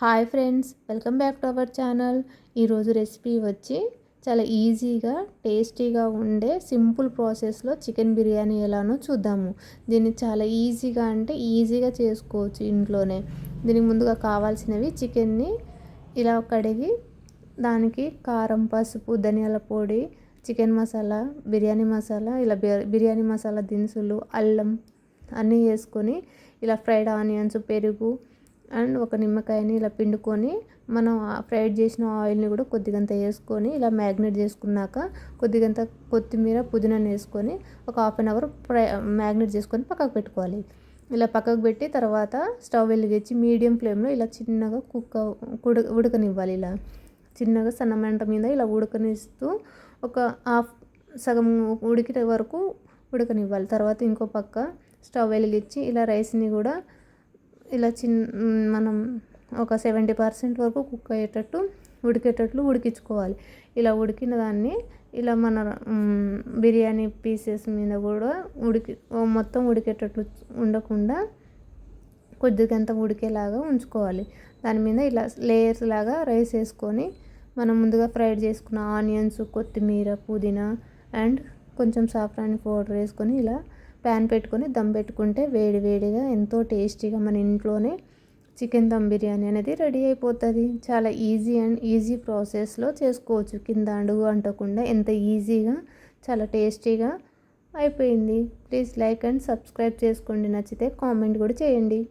Hi friends welcome back to our channel. ఈరోజు recipe వచ్చి చాలా ఈజీగా టేస్టీగా ఉండే సింపుల్ ప్రాసెస్లో చికెన్ బిర్యానీ ఎలానో చూద్దాము. దీన్ని చాలా ఈజీగా అంటే ఈజీగా చేసుకోవచ్చు ఇంట్లోనే. దీనికి ముందుగా కావాల్సినవి చికెన్ని ఇలా కడిగి దానికి కారం పసుపు ధనియాల పొడి చికెన్ మసాలా బిర్యానీ మసాలా ఇలా బిర్యానీ మసాలా దినుసులు అల్లం అన్నీ వేసుకొని ఇలా ఫ్రైడ్ ఆనియన్స్ పెరుగు అండ్ ఒక నిమ్మకాయని ఇలా పిండుకొని మనం ఫ్రైడ్ చేసిన ఆయిల్ని కూడా కొద్దిగంత వేసుకొని ఇలా మ్యాగ్నేట్ చేసుకున్నాక కొద్దిగంత కొత్తిమీర పుదీనాని వేసుకొని ఒక half an hour fry marinate చేసుకొని పక్కకు పెట్టుకోవాలి. ఇలా పక్కకు పెట్టి తర్వాత స్టవ్ వెలిగించి మీడియం ఫ్లేమ్లో ఇలా చిన్నగా కుక్క ఉడక ఉడకనివ్వాలి ఇలా. చిన్నగా సన్న మంట మీద ఇలా ఉడకనిస్తూ ఒక హాఫ్ సగం ఉడికే వరకు ఉడకనివ్వాలి. తర్వాత ఇంకో పక్క స్టవ్ వెలిగించి ఇలా రైస్ని కూడా ఇలా చిన్న మనం ఒక సెవెంటీ పర్సెంట్ వరకు కుక్ అయ్యేటట్టు ఉడికేటట్లు ఉడికించుకోవాలి. ఇలా ఉడికిన దాన్ని ఇలా మన బిర్యానీ పీసెస్ మీద కూడా ఉడికి మొత్తం ఉడికేటట్లు ఉండకుండా కొద్దిగంత ఉడికేలాగా ఉంచుకోవాలి. దాని మీద ఇలా లేయర్స్ లాగా రైస్ వేసుకొని మనం ముందుగా ఫ్రైడ్ చేసుకున్న ఆనియన్స్ కొత్తిమీర పుదీనా అండ్ కొంచెం సాఫ్రాన్ పౌడర్ వేసుకొని ఇలా ప్యాన్ పెట్టుకొని దమ్ పెట్టుకుంటే వేడి వేడిగా ఎంతో టేస్టీగా మన ఇంట్లోనే చికెన్ దమ్ బిర్యానీ అనేది రెడీ అయిపోతుంది. చాలా ఈజీ అండ్ ఈజీ ప్రాసెస్లో చేసుకోవచ్చు. కింద అడుగు అంటకుండా ఎంత ఈజీగా చాలా టేస్టీగా అయిపోయింది. ప్లీజ్ లైక్ అండ్ సబ్స్క్రైబ్ చేసుకోండి. నచ్చితే కామెంట్ కూడా చేయండి.